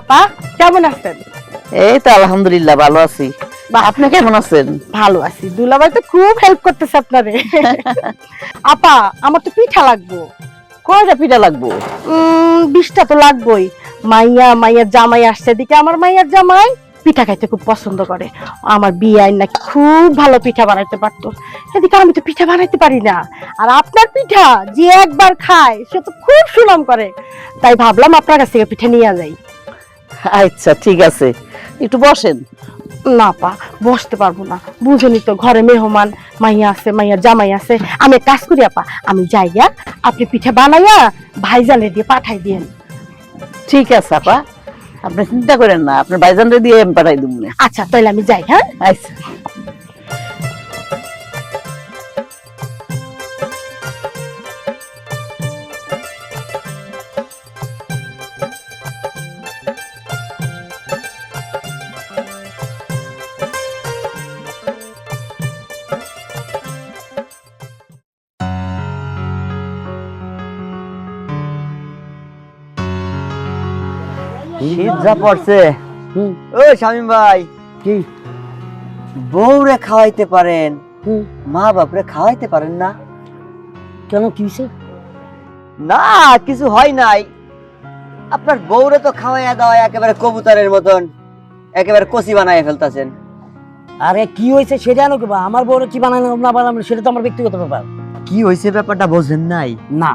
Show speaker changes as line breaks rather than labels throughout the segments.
আপা কেমন আছেন?
এই তো আলহামদুলিল্লাহ ভালো আছি। আপনি কেমন আছেন?
ভালো আছি। দুলাভাই তো খুব হেল্প করতেছে আপনারে। আপা আমার তো পিঠা লাগবো।
কয়টা পিঠা লাগবো?
বিশটা তো লাগবেই। মাইয়া মাইয়ার জামাই আসছে। এদিকে আমার মাইয়ার জামাই পিঠা খাইতে খুব পছন্দ করে। আমার বিয়াই নাকি খুব ভালো পিঠা বানাইতে পারতো। এদিকে আমি তো পিঠা বানাইতে পারি না। আর আপনার পিঠা যে একবার খায় সে তো খুব সুনাম করে। তাই ভাবলাম আপনার কাছ থেকে পিঠা নিয়ে যাই।
আচ্ছা ঠিক আছে। একটু বসেন।
না পা বসতে পারব না। বুঝেনি তো ঘরে মেহমান মাইয়া আছে মাইয়ার জামাই আছে। আমি এক কাজ করি আপা আমি যাইয়া আপনি পিঠা বানাইয়া ভাইজানে দিয়ে পাঠাই দিয়েন।
ঠিক আছে আপা। আপনি চিন্তা করেন না আপনার ভাইজানরে দিয়ে আমি পাঠাই দিব।
আচ্ছা তাহলে আমি যাই হ্যাঁ?
আচ্ছা।
শীত যা পড়ছে ও শামিম ভাই
কি?
বউরে খাওয়াইতে পারেন মা বাপরে খাওয়াইতে পারেন না।
কেন
না কিছু হয় নাই। আপনার বউরে তো খাওয়াইয়া দাওয়া একেবারে কবুতরের মতন একেবারে কচি বানায় ফেলতাছেন।
আরে কি হয়েছে সেটা জানো কিবা আমার বউরে কি বানানো না বানানো সেটা তো আমার ব্যক্তিগত ব্যাপার।
কি হয়েছে ব্যাপারটা বোঝেন নাই?
না।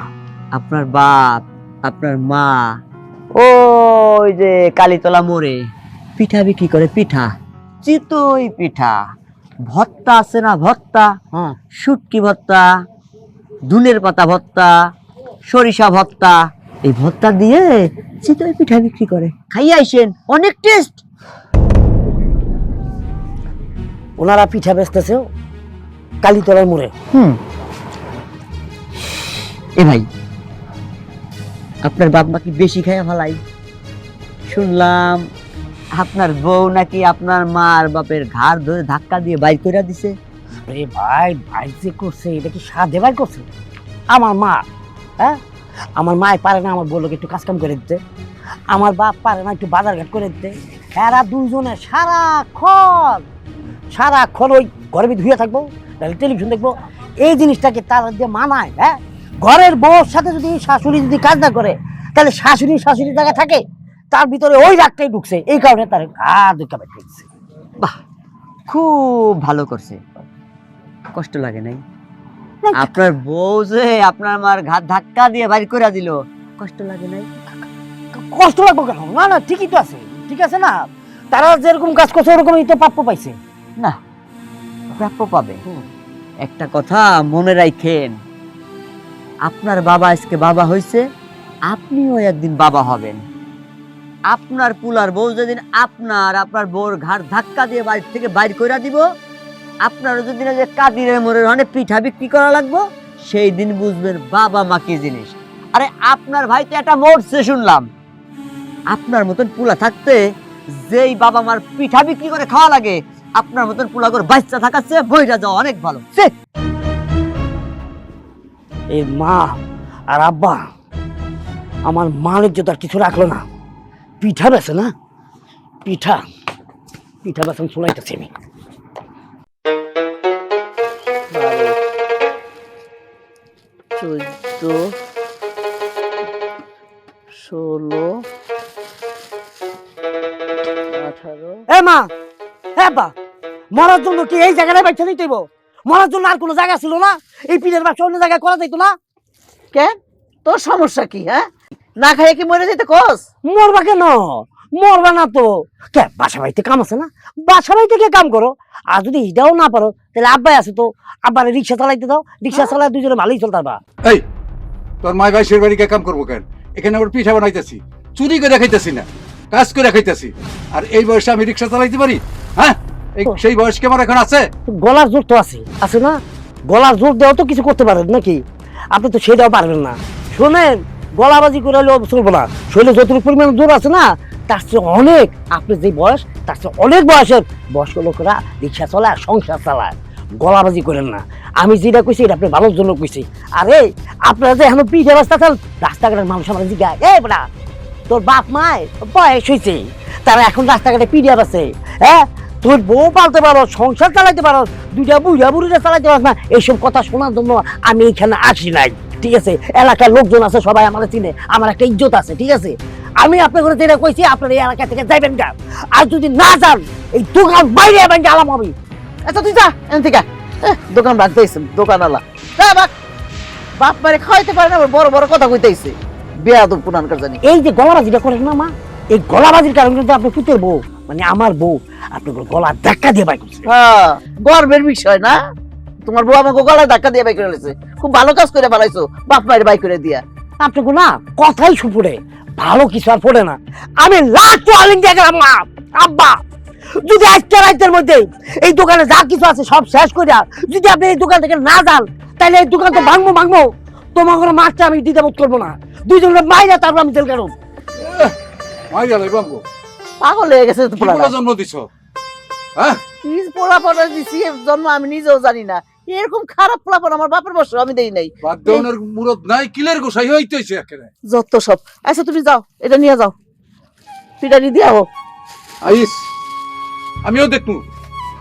আপনার বাপ আপনার মা ওই যে কালীতলা মোড়ে। পিঠা বিক্রি করে পিঠা। চিতই পিঠা। ভর্তা আছে না ভর্তা?
হ্যাঁ।
শুটকি ভর্তা দুনের পাতা ভর্তা সরিষা ভর্তা। এই ভর্তা দিয়ে চিতই পিঠা বিক্রি করে। খাইয়ে আইসেন অনেক টেস্ট
ওনারা পিঠা বেচতেছে কালীতলার মোড়ে।
হুম। এ ভাই আপনার বাপ নাকি বেশি খাইয়া ফেলাই। শুনলাম আপনার বউ নাকি আপনার মার বাপের ঘাড় ধরে ধাক্কা দিয়ে বাইর করে দিছে।
আরে ভাই ভাই যে করছে, এটা কি সাধে ভাই করছে? আমার মা হ্যাঁ? আমার মায় পারে না আমার বউলোকে একটু কাজকাম করে দিতে। আমার বাপ পারে না একটু বাজারঘাট করে দিতে। এরা দুইজনে সারাক্ষণ সারাক্ষণ ওই ভিতরে ধুয়ে থাকব তাহলে টেলিভিশন দেখব। এই জিনিসটাকে তারা দিয়ে মানায় হ্যাঁ? ঘরের বউর সাথে যদি শাশুড়ি যদি কাজ না করে তাহলে শাশুড়ি শাশুড়ি জায়গায় থাকে তার ভিতরে ওই রাগটাই ঢুকছে। এই কারণে তার ঘা দুঃখা
বাহ খুব ভালো করছে। কষ্ট লাগে নাই? আপনার বউ যে আপনার মার ঘাট ধাক্কা দিয়ে বাইর করে দিল কষ্ট লাগে নাই?
কষ্ট লাগবো কেন? না না ঠিকই তো আছে। ঠিক আছে না? তারা যেরকম কাজ করছে ওরকমই তো প্রাপ্য পাইছে।
না প্রাপ্য পাবে। একটা কথা মনে রাখেন আপনার বাবা আজকে বাবা হয়েছে আপনিও একদিন বাবা হবেন। আপনার পুলার বউ যেদিন আপনার আপনার বউর ঘাড় ধাক্কা দিয়ে বাড়ির থেকে বাইর করে দিব, আপনারও যদি যে কাদিরের মোড়ের অনেক পিঠা বিক্রি করা লাগবো, সেই দিন বুঝবেন বাবা মা কি জিনিস। আরে আপনার ভাই তো একটা মরছে শুনলাম। আপনার মতন পুলা থাকতে যেই বাবা মার পিঠা বিক্রি করে খাওয়া লাগে, আপনার মতন পুলা করে বাচ্চা থাকাচ্ছে বইটা যাওয়া অনেক ভালো!
এই মা আর আব্বা আমার মানের যে আর কিছু রাখল না। পিঠা বেছে না? পিঠা। পিঠা বেছে শোনাইতেছি আমি।
চোদ্দ ষোলো আঠারো।
এ মা হ্যাঁ বা মরার জন্য কি এই জায়গাটায় বাচ্চা দিতে হইব মরার জন্য আর কোনো জায়গা ছিল না? এই পিঠের ব্যবসা অন্য জায়গায় করা যাইতো না?
কেন তোর সমস্যা কি হ্যাঁ? না খাইয়ে কি মরে যেতে কস?
মরবা কেন? মরবা না তো। কে বাসা বাড়িতে কাম আছে না? বাসা বাড়িতে গিয়ে কাম করো। আর যদি এটাও না পারো তাহলে আব্বাই আছে তো। আব্বারে রিক্সা চালাইতে দাও। রিক্সা চালায় দুজনে ভালোই চলতে পারবা
এই তোর মাই ভাই বাড়িকে কাম করব কেন? এখানে আবার পিঠা বানাইতেছি। চুরি করে খাইতেছি না। কাজ করে খাইতেছি। আর এই বয়সে আমি রিক্সা চালাইতে পারি? হ্যাঁ? সেই বয়স কি আমার এখন আছে?
গলার জোর তো আছে। আছে না? গলার জোর দেওয়া তো কিছু করতে পারেন নাকি? আপনি তো সেটাও পারবেন না। শোনেন গলাবাজি করে হলেও চলবো না। শরীরে যতটুকু পরিমাণ জোর আছে না তার চেয়ে অনেক আপনার যে বয়স তার চেয়ে অনেক বয়সের বয়স্ক লোকেরা রিক্সা চালায় সংসার চালায়। গলাবাজি করেন না। আমি যেটা কইছি এটা আপনি ভালোর জন্য কইছি। আরে আপনারা যে এখন পিঠে রাস্তা চাল রাস্তাঘাটের মানুষ আমার জিজ্ঞাসা এই বড়া তোর বাপ মায় বয়স হয়েছে তারা এখন রাস্তাঘাটে পিডিয়া আছে হ্যাঁ? তোর বউ পালতে পারো সংসার চালাইতে পারো দুইটা বুড়া বুড়িটা চালাইতে পারো না এইসব কথা শোনার জন্য আমি এখানে আসি নাই ঠিক আছে? এলাকার লোকজন আছে সবাই আমার চিনে আমার একটা ইজ্জত আছে ঠিক আছে? আমি আপনাকে যেটা কইছি আপনার এই এলাকা থেকে যাইবেন গা। আর যদি না যান এই দোকান বাইরে যাবেন গেলাম আমি।
আচ্ছা তুই যা এখান থেকে দোকান রাখতে আইসেন দোকানওয়ালা। বাপ মারে খাওয়াইতে পারে না বড় বড় কথা কইতে আইছে বেয়াদব পুনানকার জানি।
এই যে গলাবাজিটা করেন না মা এই গলাবাজির কারণে কিন্তু আপনি পুতের বউ। মানে আমার বউ আপনার গলা ধাক্কা দিয়ে বাই করছে।
হ্যাঁ গর্বের বিষয় না? তোমার বউ আমাকে গলায় ধাক্কা দিয়ে বাই করে লেছে খুব ভালো কাজ করে ফেলাইছো বাপ মায়ের বাই করে দিয়া।
আপনাকে না কথাই সুপুরে ভালো কিছু আর পড়ে না। আমি লাখ ওয়ালিং দিয়ে গেলাম মা। আব্বা যদি আজকে রাতের মধ্যে এই দোকানে যা কিছু আছে সব শেষ করে যদি আপনি এই দোকান থেকে না যান তাহলে এই দোকান তো ভাঙবো ভাঙবো। তোমার মাছটা আমি দিতে বোধ করব না। দুইজনের মাইরা তারপর আমি তেল কারণ
মাই গেল বাম্বু
পাগল হয়ে গেছে
কি জন্ম দিছ? হ্যাঁ?
পোলা পোলা দিছি জন্ম আমি নিজেও জানি না। এরকম খারাপ পোলাপন আমার বাপের বসে আমি দেই নাই।
বাদ দেওয়ানোর মুরত নাই কিলের গোসাই হইতেছে একেবারে।
যত সব। আচ্ছা তুমি যাও এটা নিয়ে যাও। পিটানি দিয়া হোক
আইস আমিও দেখব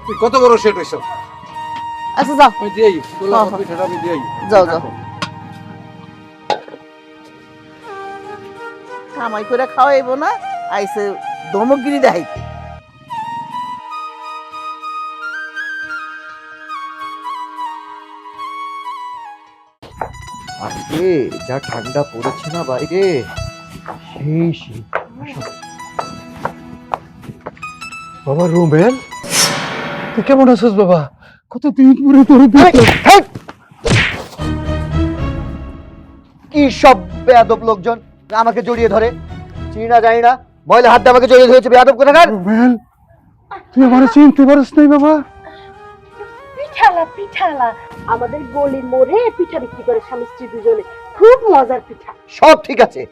তুই কত বড় সেট হইছ।
আচ্ছা যাও।
আমি তোলা
হ্যাঁ, হ্যাঁ।
পিঠাটা আমি দিয়াই।
যাও যাও। কামাই করে খাওয়াইবো না আইসে ধমকগিরি দেখাইতে।
আজকে যা ঠান্ডা পড়েছে না বাইরে? সেই সেই। বাবা রুবেল? তুই কেমন আছিস বাবা? কতদিন পরে তোর কি সব বেয়াদব লোকজন আমাকে জড়িয়ে ধরে? চিনি না জানি না। ময়লা হাত আমাকে জড়িয়ে ধরেছে বেয়াদব কোথাকার
রুবেল তুই আমার চিনতে পারিস নাই বাবা।
পিঠালা পিঠালা। আমাদের গলির মোড়ে পিঠা বিক্রি করে স্বামী স্ত্রী দুজনে। খুব মজার পিঠা।
সব ঠিক আছে।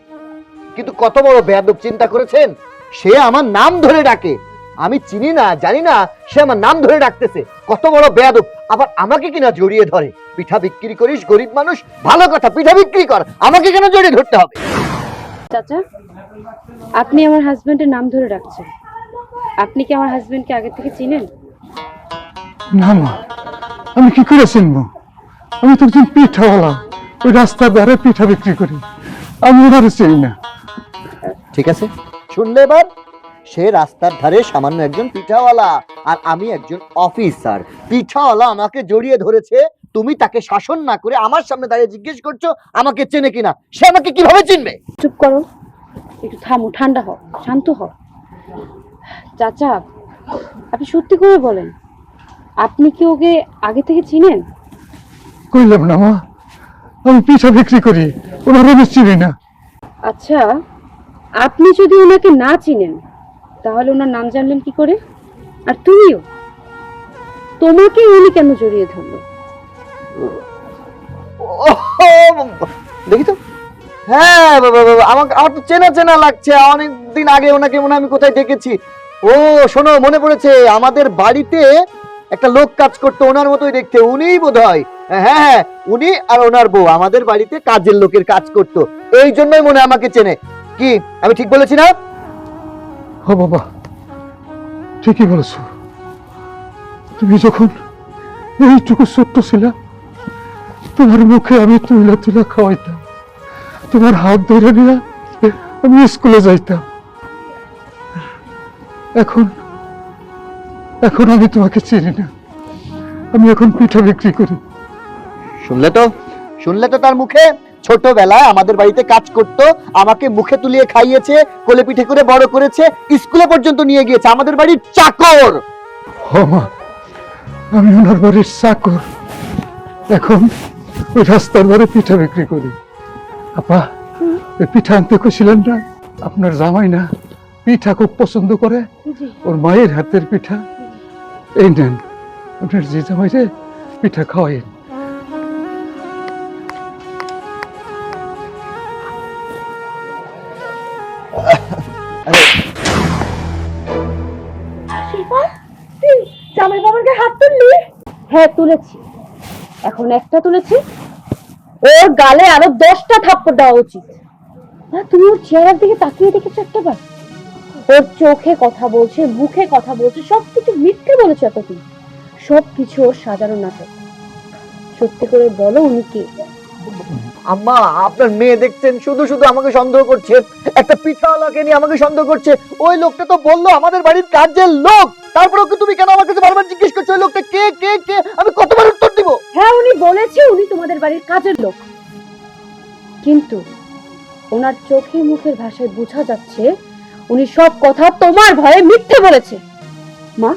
কিন্তু কত বড় বেয়াদব চিন্তা করেছেন? সে আমার নাম ধরে ডাকে। আমি চিনি না জানি না সে আমার নাম ধরে ডাকতেছে। কত বড় বেয়াদব। আবার আমাকে কিনা জড়িয়ে ধরে? পিঠা বিক্রি করিস গরিব মানুষ। ভালো কথা পিঠা বিক্রি কর। আমাকে কেন জড়িয়ে ধরতে হবে?
চাচা আপনি আমার হাজবেন্ডের নাম ধরে রাখছেন। আপনি কি আমার হাজবেন্ডকে আগে থেকে চিনেন?
না মা আমি কি করে চিনবো? আমি তো একজন পিঠাওয়ালা ওই রাস্তার ধারে পিঠা বিক্রি করি। আমি ওনারে চিনি না।
ঠিক আছে। শুনলে এবার সে রাস্তার ধারে সামান্য একজন পিঠাওয়ালা আর আমি একজন অফিসার পিঠাওয়ালা আমাকে জড়িয়ে ধরেছে তুমি তাকে শাসন না করে আমার সামনে দাঁড়িয়ে জিজ্ঞেস করছ আমাকে চেনে কিনা? সে আমাকে কীভাবে চিনবে?
চুপ করো। একটু থামো ঠান্ডা হও শান্ত হও। চাচা আপনি সত্যি করে বলেন আপনি কি ওকে আগে থেকে চিনেন?
কইলাম না মা। আমি পিঠা বিক্রি করি ওনারে আমি চিনি না।
আচ্ছা আপনি যদি ওনাকে না চিনেন তাহলে ওনার নাম জানলেন কি করে? আর তুমিও? তোমাকে উনি কেন জড়িয়ে ধরলো?
দেখি তো। হ্যাঁ আমাকে, আমার তো চেনা চেনা লাগছে। আগে ওনাকে মনে আমি কোথায় দেখেছি। ও, শোনো, মনে পড়েছে, আমাদের বাড়িতে একটা লোক কাজ করতো ওনার মতোই দেখতে। উনিই বোধ হয় হ্যাঁ হ্যাঁ উনি আর ওনার বউ, আমাদের বাড়িতে কাজের লোকের কাজ করতো। এই জন্যই মনে আমাকে চেনে। কি, আমি ঠিক বলেছি না?
বাবা, ঠিকই বলেছ। তুমি যখন এইটুকু ছোট্ট ছিল তোমার মুখে আমি তুলে তুলে খাওয়াইতাম। তোমার হাত ধরে নিয়ে আমি স্কুলে যাইতাম। এখন এখন আমি তোমাকে চিনি না। আমি এখন পিঠা বিক্রি করি।
শুনলে তো? শুনলে তো তার মুখে? ছোটবেলায় আমাদের বাড়িতে কাজ করত আমাকে মুখে তুলিয়ে খাইয়েছে কোলে পিঠে করে বড় করেছে স্কুলে পর্যন্ত নিয়ে গিয়েছে আমাদের বাড়ির চাকর!
আমি ওনার বাড়ির চাকর। এখন ওই রাস্তার ধারে পিঠা বিক্রি করি আপা ওই পিঠা আনতে কইছিলেন না আপনার জামাই না পিঠা খুব পছন্দ করে ওর মায়ের হাতের পিঠা এই নেন আপনার যে জামাই রে পিঠা খাওয়াইন
জামাই বাবার হাত তুললি
হ্যাঁ তুলেছি এখন একটা তুলেছি। ওর গালে আরও দশটা থাপ্পড় দেওয়া উচিত। মা তুমি ওর চেহারার দিকে তাকিয়ে দেখেছ একটা বার ওর চোখে কথা বলছে, মুখে কথা বলছে, সবকিছু মিথ্যে বলেছে এতদিন। সবকিছু ওর সাজানো নাটক। সত্যি করে বলো উনি কে?
আম্মা, আপনার মেয়ে দেখছেন, শুধু শুধু আমাকে সন্দেহ করছে। একটা পিঠাওয়ালাকে নিয়ে আমাকে সন্দেহ করছে। ওই লোকটা তো বলল আমাদের বাড়ির কাজের লোক। তারপর ওকে তুমি কেন আমার কাছে বারবার জিজ্ঞেস করছ ওই লোকটা কে কে কে? আমি কতবার উত্তর দিব?
হ্যাঁ উনি বলেছে উনি তোমাদের বাড়ির কাজের লোক। কিন্তু ওনার চোখে মুখের ভাষায় বোঝা যাচ্ছে উনি সব কথা তোমার ভয়ে মিথ্যে বলেছে। মা,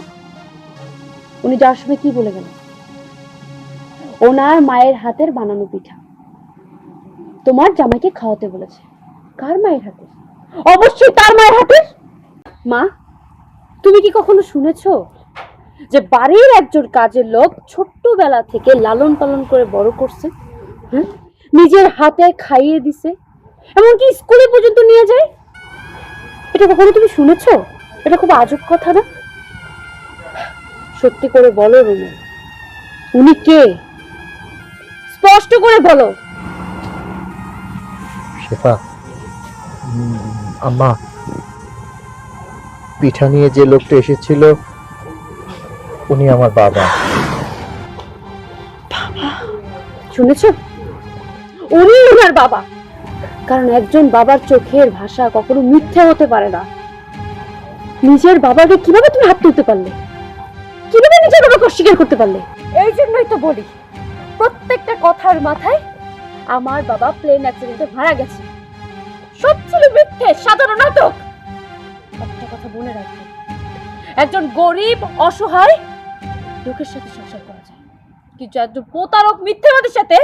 উনি যাওয়ার সময় কি বলে গেল ওনার মায়ের হাতের বানানো পিঠা। তোমার জামাইকে খাওয়াতে বলেছে। কার মায়ের হাতে অবশ্যই তার মায়ের হাতে মা তুমি কি কখনো শুনেছো যে বাড়ির একজন কাজের লোক ছোট্টবেলা থেকে লালন পালন করে বড় করছে? নিজের হাতে খাইয়ে দিছে। এমনকি স্কুলে পর্যন্ত নিয়ে যায়। এটা কখনো তুমি শুনেছো? এটা খুব আজব কথা না? সত্যি করে বলো রুমা। উনি কে? স্পষ্ট করে বলো।
শেফা আম্মা। পিঠা নিয়ে যে লোকটা এসেছিল, উনি আমার বাবা।
শুনেছো? উনি ওনার বাবা। কারণ একজন বাবার চোখের ভাষা কখনো মিথ্যে হতে পারে না। নিজের বাবাকে কীভাবে তুমি হাত তুলতে পারলে? কীভাবে নিজের বাবাকে অস্বীকার করতে পারলে? এই জন্যই তো বলি, প্রত্যেকটা কথার মাথায় আমার বাবা প্লেন অ্যাক্সিডেন্টে মারা গেছে। সব মিথ্যে, সাধারণ নাটক। একটা কথা মনে রাখবে একজন গরিব, অসহায় লোকের সাথে সংসার করা যায়। কিন্তু একজন প্রতারক, মিথ্যেবাদীর সাথে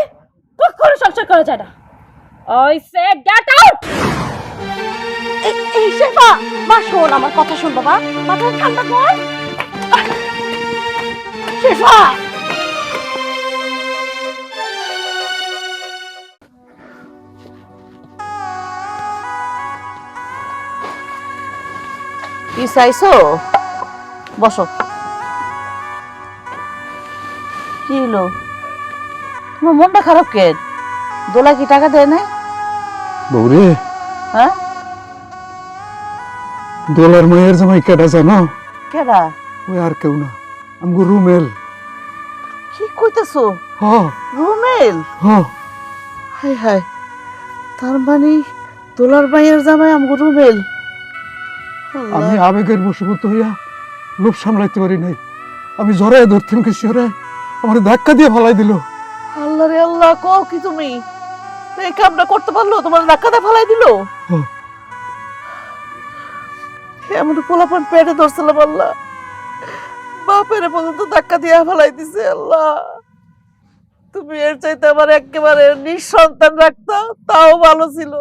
কখনো সংসার করা যায় না। আই সে গেট আউট
এই শেফা শোন, আমার কথা শোন, বাবা। মাথা ঠান্ডা কর। শেফা!
কি চাইছো? বসো। কি হলো? তোমার মনটা খারাপ কেন দোলা কি টাকা দেয় না
বৌরে।
হ্যাঁ?
দোলার মায়ের জামাই কেডা জানো?
কেডা?
ওই আর কেউ না। আমগো রুমেল।
কি কইতেছো?
হ।
রুমেল?
হ।
হাই হাই তার মানে দোলার ভাইয়ের জামাই আমগো রুমেল?
আমি আবেগের বশীভূত হইয়া লোভ সামলাইতে পারি নাই। আমি জড়ায় ধরতে গেছি ওরে আমার ধাক্কা দিয়ে ফালাই দিল।
আল্লাহ রে আল্লাহ কও কি তুমি? এই কামটা করতে পারল? তোমার ধাক্কাতে ফালাই দিল?
হুম।
এমন পোলাপান পেটে ধরছিলাম আল্লাহ। বাপের পর্যন্ত ধাক্কা দিয়ে ফালাই দিছে আল্লাহ। তুমি এর চাইতে আমার একেবারে নিঃসন্তান রাখতা তাও ভালো ছিল।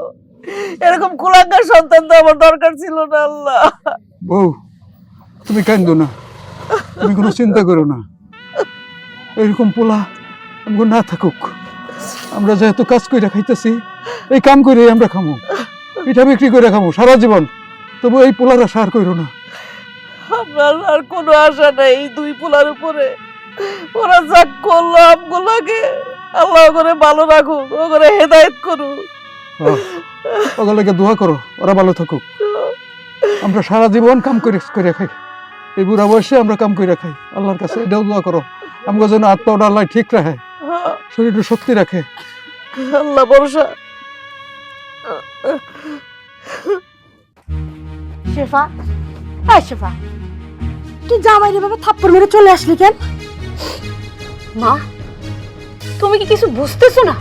এরকম কুলাঙ্গার সন্তান তো আমার দরকার ছিল না আল্লাহ।
বউ তুমি কান্দো না। তুমি কোনো চিন্তা করো না। এরকম পোলা আমগো না থাকুক। আমরা যেহেতু কাজ করে খাইতেছি এই কাম করে আমরা খামো। পিঠা বিক্রি করে খামো সারা জীবন। তবু এই পোলার আশা আর করো না।
আমার আর কোনো আশা নাই এই দুই পোলার উপরে। ওরা যা করল আমগুলোকে আল্লাহ করে ভালো রাখুক ও করে হেদায়ত করুক।
ওগুলোকে দোয়া করো ওরা ভালো থাকুক। আমরা সারা জীবন কাম করে করে খাই। এই বুড়া বয়সে আমরা কাম করে খাই। আল্লাহর কাছে এটাও দোয়া করো। আমাকে যেন আত্মাটা আল্লাহ ঠিক রাখে শরীরটা শক্তি রাখে।
আল্লাহ ভরসা।
শেফা এই শেফা তুই জামাই রে বাবা থাপ্পড় মেরে চলে আসলি কেন?
মা তুমি কি কিছু বুঝতেছো না?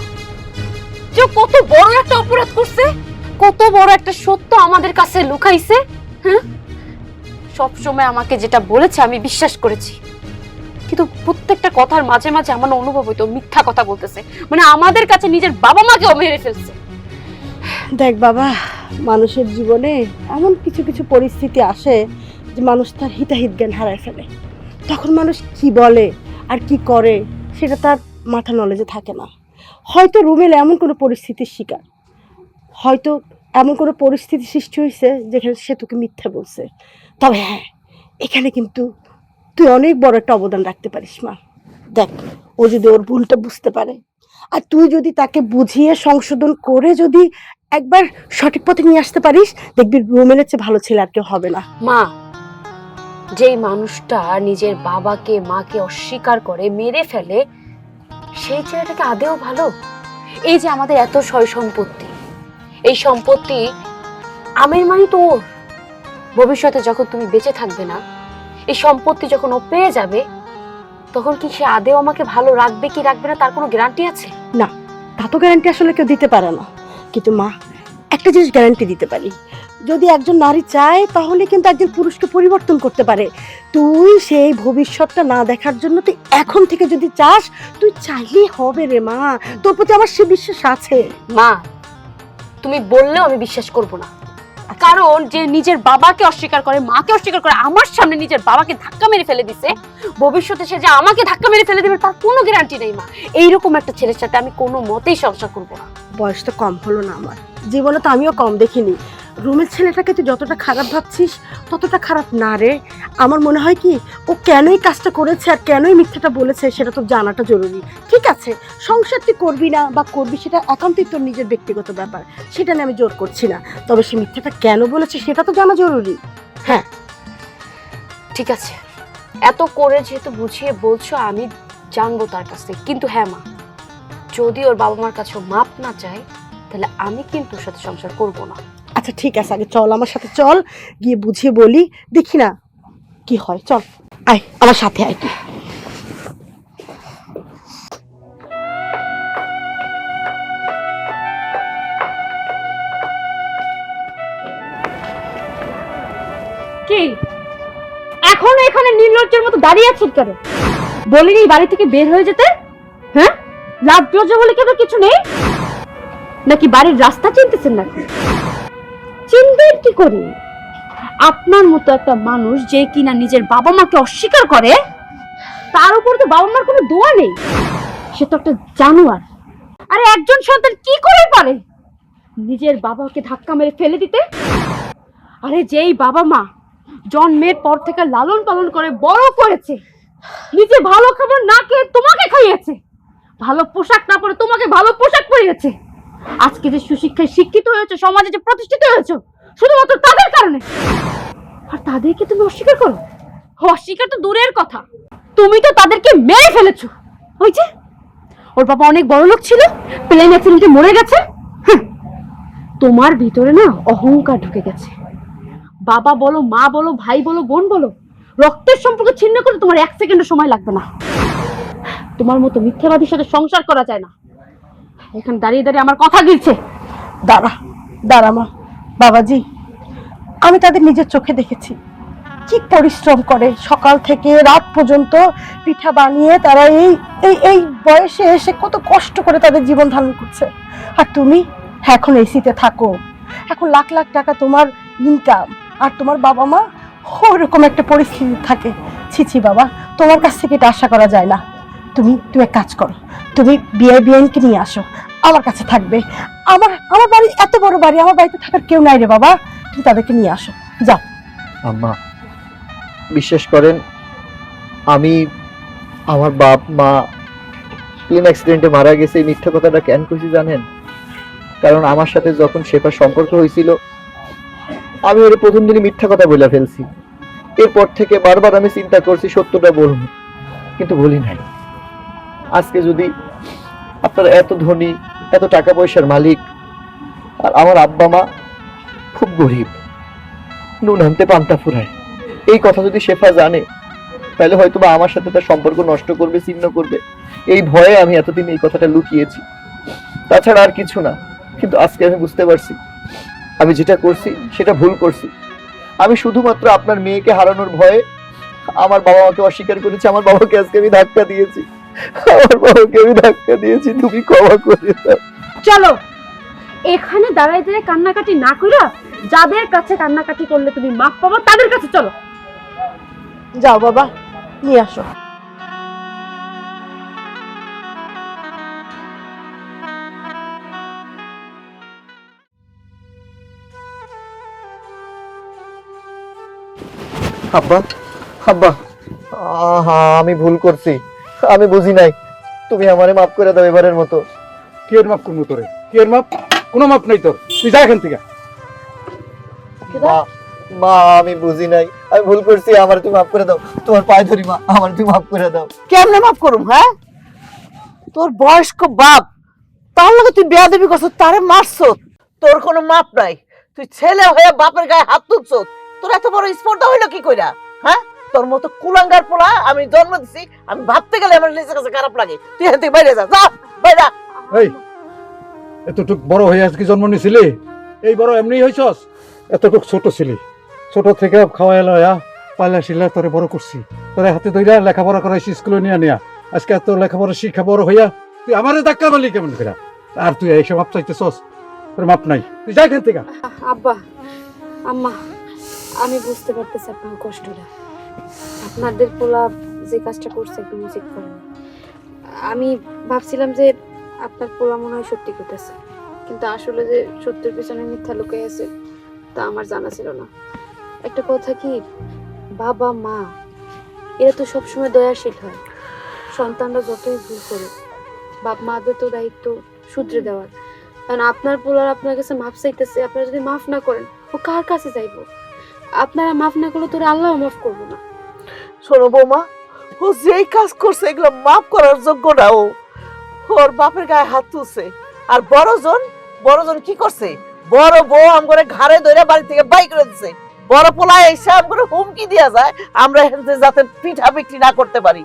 যে কত বড় একটা অপরাধ করছে, কত বড় একটা সত্য আমাদের কাছে লুকাইছে হ্যাঁ? সব সময় আমাকে যেটা বলেছে আমি বিশ্বাস করেছি। কিন্তু প্রত্যেকটা কথার মাঝে মাঝে আমার অনুভব হইতো মিথ্যা কথা বলতেছে। মানে আমাদের কাছে নিজের বাবা মাকেও মেরে ফেলছে।
দেখ বাবা, মানুষের জীবনে এমন কিছু কিছু পরিস্থিতি আসে যে মানুষ তার হিতাহিত জ্ঞান হারায় ফেলে। তখন মানুষ কি বলে আর কি করে, সেটা তার মাথা নলেজে থাকে না। হয়তো রুমেল এমন কোনো পরিস্থিতির শিকার। হয়তো এমন কোনো পরিস্থিতি সৃষ্টি হয়েছে যেখানে সে তোকে মিথ্যা বলছে। তবে হ্যাঁ এখানে কিন্তু তুই অনেক বড় একটা অবদান রাখতে পারিস মা। দেখ, ও যদি ওর ভুলটা বুঝতে পারে, আর তুই যদি তাকে বুঝিয়ে সংশোধন করে যদি একবার সঠিক পথে নিয়ে আসতে পারিস, দেখবি রুমেলের চেয়ে ভালো ছেলে আর কেউ হবে না।
মা, যেই মানুষটা নিজের বাবাকে, মাকে অস্বীকার করে, মেরে ফেলে সেই ছেলেটাকে আদেও ভালো? এই যে আমাদের এত সয় সম্পত্তি। এই সম্পত্তি আমের মানে তো ওর। ভবিষ্যতে যখন তুমি বেঁচে থাকবে না, এই সম্পত্তি যখন ও পেয়ে যাবে, তখন কি সে আদেও আমাকে ভালো রাখবে কি রাখবে না তার কোনো গ্যারান্টি আছে?
না, তা তো গ্যারান্টি আসলে কেউ দিতে পারে না। কিন্তু মা একটা জিনিস গ্যারান্টি দিতে পারি। যদি একজন নারী চায়, তাহলে কিন্তু একজন পুরুষকে পরিবর্তন করতে পারে। তুই সেই ভবিষ্যৎটা না দেখার জন্য তুই এখন থেকে যদি চাস, তুই চাইলেই হবে রে মা। তোর প্রতি আমার সে বিশ্বাস আছে।
মা, তুমি বললেও আমি বিশ্বাস করব না। কারণ যে নিজের বাবাকে অস্বীকার করে, মাকে অস্বীকার করে, আমার সামনে নিজের বাবাকে ধাক্কা মেরে ফেলে দিছে, ভবিষ্যতে সে যে আমাকে ধাক্কা মেরে ফেলে দেবে, তার কোনো গ্যারান্টি নেই, মা। এইরকম একটা ছেলের সাথে আমি কোনো মতেই সংসার করব না।
বয়স তো কম হলো না আমার। জীবনে তো আমিও কম দেখিনি। রুমের ছেলেটাকে তুই যতটা খারাপ ভাবছিস, ততটা খারাপ না রে। আমার মনে হয় কি, ও কেনই কাজটা করেছে আর কেনই মিথ্যাটা বলেছে সেটা তো জানাটা জরুরি। ঠিক আছে, সংসার তুই করবি না বা করবি সেটা একান্তই তোর নিজের ব্যক্তিগত ব্যাপার, সেটা নিয়ে আমি জোর করছি না। তবে সে মিথ্যাটা কেন বলেছে সেটা তো জানা জরুরি। হ্যাঁ।
ঠিক আছে। এত করে যেহেতু বুঝিয়ে বলছো, আমি জানব তার কাছ থেকে। কিন্তু হ্যাঁ মা, যদি ওর বাবা মার কাছে মাপ না চায়, তাহলে আমি কিন্তু ওর সাথে সংসার করব না।
আচ্ছা ঠিক আছে, আগে চল, আমার সাথে চল, গিয়ে বুঝিয়ে বলি, দেখি না কি হয়, চল, আয়, আমার সাথে আয়।
কি? এখন এখানে নির্লজ্জের মতো দাঁড়িয়ে আছেন কেন? বলিনি বাড়ি থেকে বের হয়ে যেতে? হ্যাঁ? লাভ লজ্জা বলে কেন কিছু নেই? নাকি বাড়ির রাস্তা চিনতেছেন নাকি? চিনবেন কি করে? আপনার মতো একটা মানুষ যে কিনা নিজের বাবা মাকে অস্বীকার করে, তার উপর তো বাবা মার কোনো দোয়া নেই। সে তো একটা জানোয়ার। আরে একজন সন্তান কি করে পারে? নিজের বাবাকে ধাক্কা মেরে ফেলে দিতে? আরে যেই বাবা মা জন্মের পর থেকে লালন পালন করে বড় করেছে, নিজে ভালো খাবার না খেয়ে তোমাকে খাইয়েছে, ভালো পোশাক না পরে তোমাকে ভালো পোশাক পরিয়েছে। আজকে যে সুশিক্ষায় শিক্ষিত হয়েছে, সমাজে যে প্রতিষ্ঠিত হয়েছে, শুধুমাত্র তাদের কারণে। আর তাদেরকে তুমি অস্বীকার করো? অস্বীকার তো দূরের কথা। তুমি তো তাদেরকে মেরে ফেলেছো। ওই যে, ওর বাবা অনেক বড় লোক ছিল প্লেন অ্যাক্সিডেন্টে মরে গেছে। তোমার ভিতরে না অহংকার ঢুকে গেছে। বাবা বলো, মা বলো, ভাই বলো, বোন বলো, রক্তের সম্পর্ক ছিন্ন করতে তোমার এক সেকেন্ডের সময় লাগবে না। তোমার মতো মিথ্যাবাদীর সাথে সংসার করা যায় না। এখানে দাঁড়িয়ে দাঁড়িয়ে আমার কথা গিলছে।
দাঁড়া দাঁড়া মা, বাবাজি, আমি তাদের নিজের চোখে দেখেছি। কি পরিশ্রম করে সকাল থেকে রাত পর্যন্ত পিঠা বানিয়ে তারা এই এই এই বয়সে এসে কত কষ্ট করে তাদের জীবন ধারণ করছে। আর তুমি এখন এসিতে থাকো। এখন লাখ লাখ টাকা তোমার ইনকাম আর তোমার বাবা মা ওরকম একটা পরিস্থিতি থাকে। ছি ছি, বাবা, তোমার কাছ থেকে এটা আশা করা যায় না। তুমি তুমি এক কাজ করো। তুমি বিয়ে বিয়েনকে নিয়ে আসো। আমার কাছে থাকবে। আমার আমার বাড়ি এত বড় বাড়ি, আমার বাড়িতে থাকার কেউ নাই রে বাবা। তুমি তাদেরকে নিয়ে আসো। যাও।
আম্মা, বিশ্বাস করেন, আমি আমার বাপ, মা প্লেন অ্যাক্সিডেন্টে মারা গেছে, এই মিথ্যা কথাটা কেন কইছি জানেন? কারণ আমার সাথে যখন শেফার সম্পর্ক হয়েছিল, আমি ওর প্রথম দিনই মিথ্যা কথা বলে ফেলছি। এরপর থেকে বারবার আমি চিন্তা করছি সত্যটা বলব কিন্তু বলি নাই। আজকে যদি আপনারা এত ধনী, এত টাকা পয়সার মালিক, আর আমার আব্বা মা খুব গরিব, নুন আনতে পান্তা ফুরায়, এই কথা যদি শেফা জানে, তাহলে হয়তো বা আমার সাথে তার সম্পর্ক নষ্ট করবে, ছিন্ন করবে। এই ভয়ে আমি এতদিন এই কথাটা লুকিয়েছি। তাছাড়া আর কিছু না, কিন্তু আজকে আমি বুঝতে পারছি, আমি যেটা করছি, সেটা ভুল করছি। আমি শুধুমাত্র আপনার মেয়েকে হারানোর ভয়ে আমার বাবা মাকে অস্বীকার করেছি, আমার বাবাকে আজকে আমি ধাক্কা দিয়েছি। আমার বাবাকে আমি ধাক্কা দিয়েছি তুমি ক্ষমা করে দাও।
চলো এখানে দাঁড়াই দাঁড়াই কান্নাকাটি না কইরা যাদের কাছে কান্নাকাটি করলে তুমি মাপ পাবো তাদের কাছে চলো।
যাও বাবা নিয়ে আসো।
আব্বা আব্বা। আহা আমি ভুল করছি। আমি বুঝি নাই। তুমি আমারে মাফ করে দাও এবারের মতো।
কি এর মাপ করব তোরে? কি এর মাপ কোনো মাপ নাই তোর। তুই যা এখান থেকে।
মা মা আমি বুঝি নাই। আমি ভুল করছি আমার তুমি মাফ করে দাও। তোমার পায়ে ধরি মা আমার তুমি মাফ করে দাও।
কেমনে মাফ করুম হ্যাঁ? তোর বয়স্ক বাপ তার লগে তুই বেয়া দেবী করছ তারে মারছ। তোর কোনো মাপ নাই। তুই ছেলে হয়ে বাপের গায়ে হাত তুলছ তোর এত বড় স্পর্ধা হইল কি কইরা হ্যাঁ? তোর মতো কুলাঙ্গার পোলা আমি জন্ম দিছি আমি ভাবতে গেলে আমার নিজের কাছে খারাপ লাগে। তুই এখান থেকে বাইরে যা যা বাইরে
এই এতটুক বড় হয়ে আজকে জন্ম নিছিলি? এই বড় এমনি হয়েছস এতটুক ছোট ছিলি। ছোট থেকে খাওয়াই লয়া পাল্লা শিলা তোরে বড় করছি। তোরে হাতে ধইরা লেখাপড়া করাইছি স্কুলে নিয়ে নিয়া। আজকে এত লেখাপড়া শিক্ষা বড় হইয়া তুই আমারে ধাক্কা মারলি কেমন করে আর তুই এইসব মাপ চাইতেছস? তোর মাপ নাই। তুই যা এখান থেকে।
আব্বা আম্মা আমি বুঝতে পারতেছি আপনার কষ্টটা। আপনাদের পোলা যে কাজটা করছে একদম উচিত করেন। আমি ভাবছিলাম যে আপনার পোলা মনে হয় সত্যি করতেছে। কিন্তু আসলে যে সত্যের পিছনে মিথ্যা লুকিয়ে আছে, তা আমার জানা ছিল না। একটা কথা কি? বাবা, মা, এরা তো সবসময় দয়াশীল হয়। সন্তানরা যতই ভুল করে বাপ মাদের তো দায়িত্ব শুধরে দেওয়ার। কারণ আপনার পোলার আপনার কাছে মাফ চাইতেছে, আপনারা যদি মাফ না করেন, ও কার কাছে যাইবো আপনারা মাফ না করলে তোর আল্লাহ মাফ করব না।
শোনো বৌমা, ও যেই কাজ করছে এগুলো মাফ করার যোগ্য না ও। ওর বাপের গায়ে হাত তুলছে। আর বড়জন বড়জন কি করছে? বড় বউ আমগরে ঘাড়ে ধরে বাড়ি থেকে বাই করে দিছে। বড় পোলা এসে আমগরে হুমকি দিয়া যায়, আমরা যাতে পিঠা বিক্রি না করতে পারি।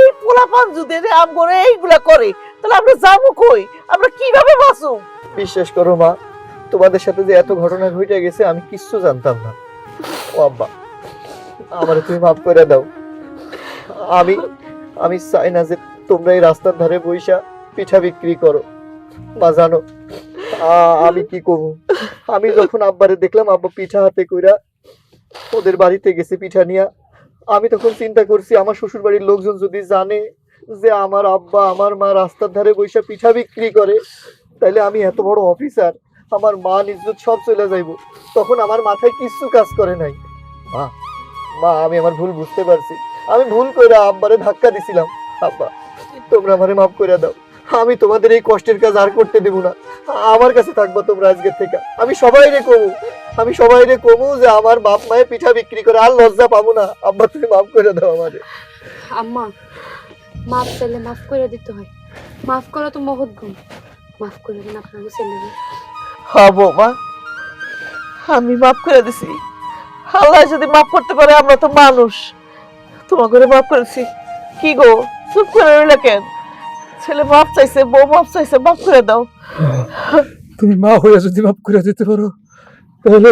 এই পোলা পান যদি আমগরে এইগুলা করে, তাহলে আমরা যাব কই? আমরা কীভাবে বাঁচুম
বিশ্বাস করো মা, তোমাদের সাথে যে এত ঘটনা ঘটে গেছে আমি কিচ্ছু জানতাম না। ও আব্বা, আমার তুমি মাফ করে দাও। আমি আমি চাই না যে তোমরা এই রাস্তার ধারে বইসা পিঠা বিক্রি করো। মা, জানো আমি কি করব? আমি যখন আব্বারে দেখলাম, আব্বা পিঠা হাতে কইরা ওদের বাড়িতে গেছে পিঠা নিয়া, আমি তখন চিন্তা করছি, আমার শ্বশুর বাড়ির লোকজন যদি জানে যে আমার আব্বা, আমার মা রাস্তার ধারে বইসা পিঠা বিক্রি করে, তাইলে আমি এত বড় অফিসার, আমার মা ইজ্জত সব চলে যাইব। তখন আমার মাথায় কিচ্ছু কাজ করে নাই। মা মা, আমি আমার ভুল বুঝতে পারছি। আমি ভুল কইরা আব্বারে ধাক্কা দিছিলাম। আব্বা তোমরা আমারে মাফ করে দাও। আমি তোমাদের এই কষ্টের কাজ আর করতে দেব না। আমার কাছে থাকবা তোমরা আজকের থেকে। আমি সবাই রে কমু। আমি সবাই রে কমু যে আমার বাপ মায়ে পিঠা বিক্রি করে আর লজ্জা পাবো না। আব্বা তুমি মাফ করে দাও আমারে।
আম্মা মাফ চাইলে মাফ করে দিতে হয়। মাফ করা তো মহৎ গুণ। মাফ করে দিন আপনার ছেলে
হ্যাঁ বৌমা আমি মাফ করে দিছি। আল্লাহ যদি মাফ করতে পারে আমরা তো মানুষ। তোমার করে মাফ করেছি। কি গো? চুপ করে রইলে কেন? ছেলে মাফ চাইছে বউ মাফ চাইছে মাফ করে দাও।
তুমি মা হয়ে যদি মাফ করে দিতে পারো তাহলে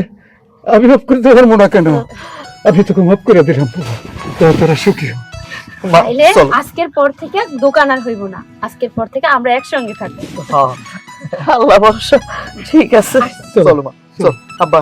আমি মাফ করে দিতে পারব না কেন? আমি তোকে মাফ করে দিলাম তোরা সুখী।
তাইলে আজকের পর থেকে দোকান আর হইব না। আজকের পর থেকে আমরা একসঙ্গে থাকব।
হ্যাঁ।
আল্লাহ ভরসা। ঠিক আছে।
চলো মা চল। আব্বা।